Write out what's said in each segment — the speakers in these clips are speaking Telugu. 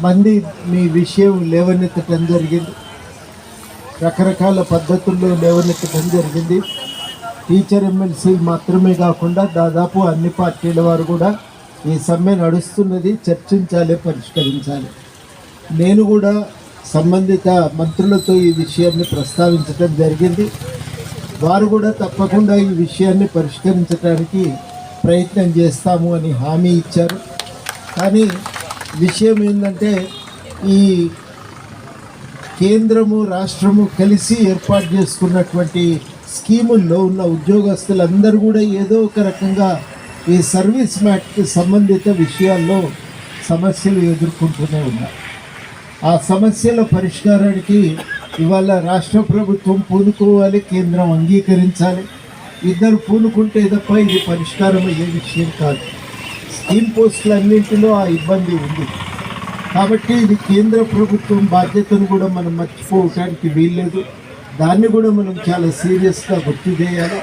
మంది మీ విషయం లేవనెత్తటం జరిగింది. రకరకాల పద్ధతుల్లో లేవనెత్తటం జరిగింది. టీచర్ ఎమ్మెల్సీ మాత్రమే కాకుండా దాదాపు అన్ని పార్టీల వారు కూడా ఈ సమ్మె నడుస్తున్నది చర్చించాలి పరిష్కరించాలి. నేను కూడా సంబంధిత మంత్రులతో ఈ విషయాన్ని ప్రస్తావించడం జరిగింది. వారు కూడా తప్పకుండా ఈ విషయాన్ని పరిష్కరించడానికి ప్రయత్నం చేస్తాము అని హామీ ఇచ్చారు. కానీ విషయం ఏంటంటే ఈ కేంద్రము రాష్ట్రము కలిసి ఏర్పాటు చేసుకున్నటువంటి స్కీముల్లో ఉన్న ఉద్యోగస్తులందరూ కూడా ఏదో ఒక రకంగా ఈ సర్వీస్ మ్యాట్కి సంబంధిత విషయాల్లో సమస్యలు ఎదుర్కొంటూనే ఉన్నారు. ఆ సమస్యల పరిష్కారానికి ఇవాళ రాష్ట్ర ప్రభుత్వం పూనుకోవాలి కేంద్రం అంగీకరించాలి. ఇద్దరు పూనుకుంటే తప్ప ఇది పరిష్కారం అయ్యే విషయం కాదు. స్కీమ్ పోస్టులన్నింటిలో ఆ ఇబ్బంది ఉంది. కాబట్టి ఇది కేంద్ర ప్రభుత్వం బాధ్యతను కూడా మనం మర్చిపోవటానికి వీల్లేదు. దాన్ని కూడా మనం చాలా సీరియస్గా గుర్తు చేయాలి.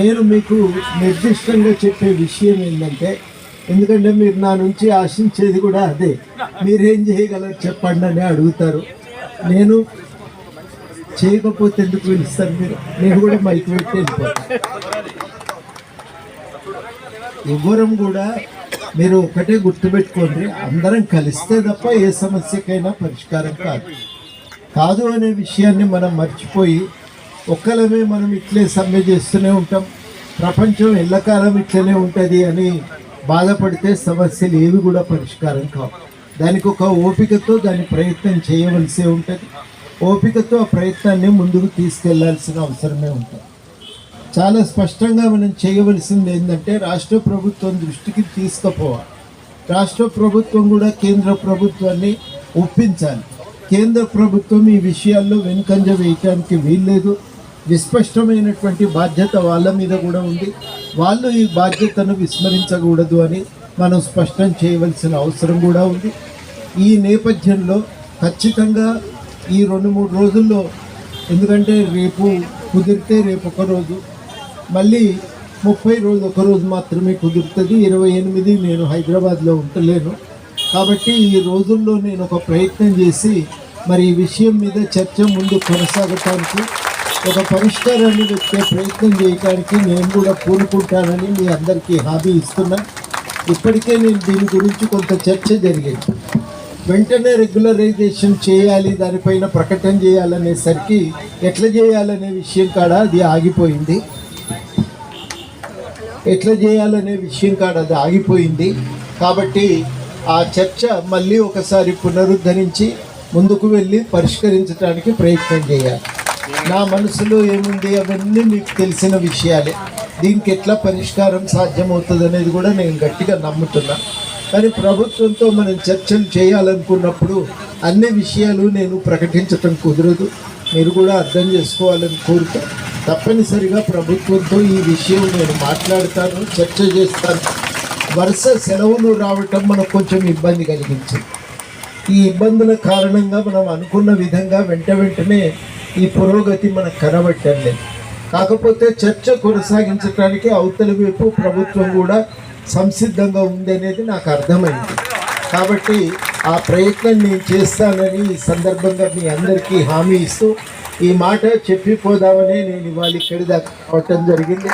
నేను మీకు నిర్దిష్టంగా చెప్పే విషయం ఏంటంటే ఎందుకంటే మీరు నా నుంచి ఆశించేది కూడా అదే. మీరేం చేయగలరు చెప్పండి అని అడుగుతారు. నేను చేయకపోతే ఎందుకు పిలుస్తారు మీరు? నేను కూడా మైక్ పెట్టి వెళ్ళిపోతాను. ఎవ్వరం కూడా మీరు ఒకటే గుర్తుపెట్టుకోండి అందరం కలిస్తే తప్ప ఏ సమస్యకైనా పరిష్కారం కాదు. కాదు అనే విషయాన్ని మనం మర్చిపోయి ఒక్కలమే మనం ఇట్లే సమ్మె చేస్తూనే ఉంటాం. ప్రపంచం ఎల్లకాలం ఇట్లనే ఉంటుంది అని బాధపడితే సమస్యలు ఏవి కూడా పరిష్కారం కావు. దానికి ఒక ఓపికతో దాని ప్రయత్నం చేయవలసి ఉంటుంది. ఓపికతో ఆ ప్రయత్నాన్ని ముందుకు తీసుకెళ్ళాల్సిన అవసరమే ఉంటుంది. చాలా స్పష్టంగా మనం చేయవలసింది ఏంటంటే రాష్ట్ర ప్రభుత్వం దృష్టికి తీసుకుపోవాలి. రాష్ట్ర ప్రభుత్వం కూడా కేంద్ర ప్రభుత్వాన్ని ఒప్పించాలి. కేంద్ర ప్రభుత్వం ఈ విషయాల్లో వెనుకంజ వేయటానికి వీల్లేదు. విస్పష్టమైనటువంటి బాధ్యత వాళ్ళ మీద కూడా ఉంది. వాళ్ళు ఈ బాధ్యతను విస్మరించకూడదు అని మనం స్పష్టం చేయవలసిన అవసరం కూడా ఉంది. ఈ నేపథ్యంలో ఖచ్చితంగా ఈ రెండు మూడు రోజుల్లో ఎందుకంటే రేపు కుదిరితే రేపు ఒక రోజు మళ్ళీ ముప్పై రోజు ఒకరోజు మాత్రమే కుదురుతుంది. ఇరవై ఎనిమిది నేను హైదరాబాద్లో ఉండలేను. కాబట్టి ఈ రోజుల్లో నేను ఒక ప్రయత్నం చేసి మరి ఈ విషయం మీద చర్చ ముందు కొనసాగటానికి ఒక పరిష్కారాన్ని వచ్చే ప్రయత్నం చేయడానికి నేను కూడా పూనుకుంటానని మీ అందరికీ హామీ ఇస్తున్నా. ఇప్పటికే నేను దీని గురించి కొంత చర్చ జరిగింది. వెంటనే రెగ్యులరైజేషన్ చేయాలి దానిపైన ప్రకటన చేయాలనేసరికి ఎట్లా చేయాలనే విషయం కాడ అది ఆగిపోయింది. ఎట్లా చేయాలనే విషయం కాడ అది ఆగిపోయింది. కాబట్టి ఆ చర్చ మళ్ళీ ఒకసారి పునరుద్ధరించి ముందుకు వెళ్ళి పరిష్కరించడానికి ప్రయత్నం చేయాలి. నా మనసులో ఏముంది? అవన్నీ మీకు తెలిసిన విషయాలే. దీనికి ఎట్లా పరిష్కారం సాధ్యమవుతుంది అనేది కూడా నేను గట్టిగా నమ్ముతున్నా. కానీ ప్రభుత్వంతో మనం చర్చలు చేయాలనుకున్నప్పుడు అన్ని విషయాలు నేను ప్రకటించటం కుదరదు. మీరు కూడా అర్థం చేసుకోవాలని కోరుతాను తప్పనిసరిగా ప్రభుత్వంతో ఈ విషయం నేను మాట్లాడతాను చర్చ చేస్తాను. వరుస సెలవులు రావటం మనకు కొంచెం ఇబ్బంది కలిగించింది. ఈ ఇబ్బందుల కారణంగా మనం అనుకున్న విధంగా వెంట వెంటనే ఈ పురోగతి మనకు కనబట్టం లేదు. కాకపోతే చర్చ కొనసాగించడానికి అవతలి వైపు ప్రభుత్వం కూడా సంసిద్ధంగా ఉంది అనేది నాకు అర్థమైంది. కాబట్టి ఆ ప్రయత్నం నేను చేస్తానని ఈ సందర్భంగా మీ అందరికీ హామీ ఇస్తూ ఈ మాట చెప్పిపోదామనే నేను ఇవాళ ఇక్కడి దాకా రావటం జరిగింది.